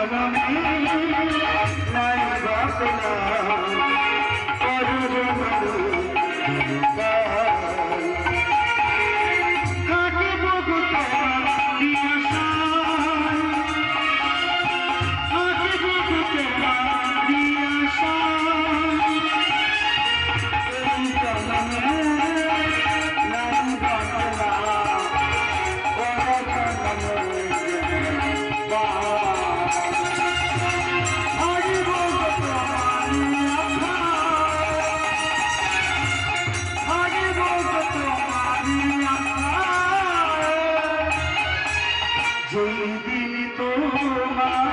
জনমে নাই যেদিন তোমার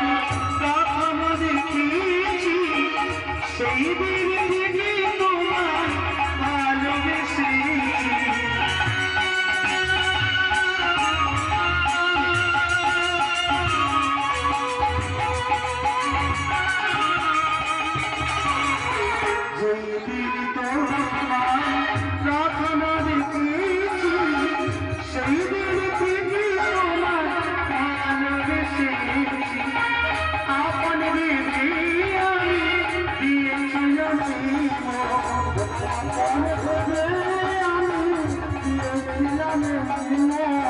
আপন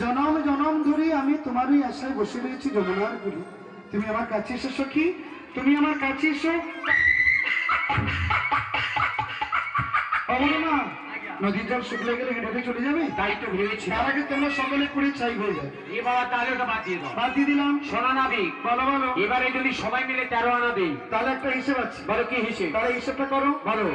জনম জনম ধরে আমি তোমারই আশায় বসে রয়েছি যমুনার গুলি। তুমি আমার কাছে এসো সখী, তুমি আমার কাছে এসো। অমর মা নদীর জল শুকলে গেলে হেঁটে হেঁটে চলে যাবে? তাই তো ভেবেছি। তার আগে তোমরা সকলে কুড়ি চাই হয়ে যায় এ বাবা তাহলে ওটা বাদ দিয়ে দাও। বাদ দিয়ে দিলাম। সোনা না দিই বলো বলো। এবারে যদি সবাই মিলে তেরো আনা দেই। তাহলে একটা হিসেব আছে। বলো কি হিসেব? তাহলে হিসেবটা করো। বলো।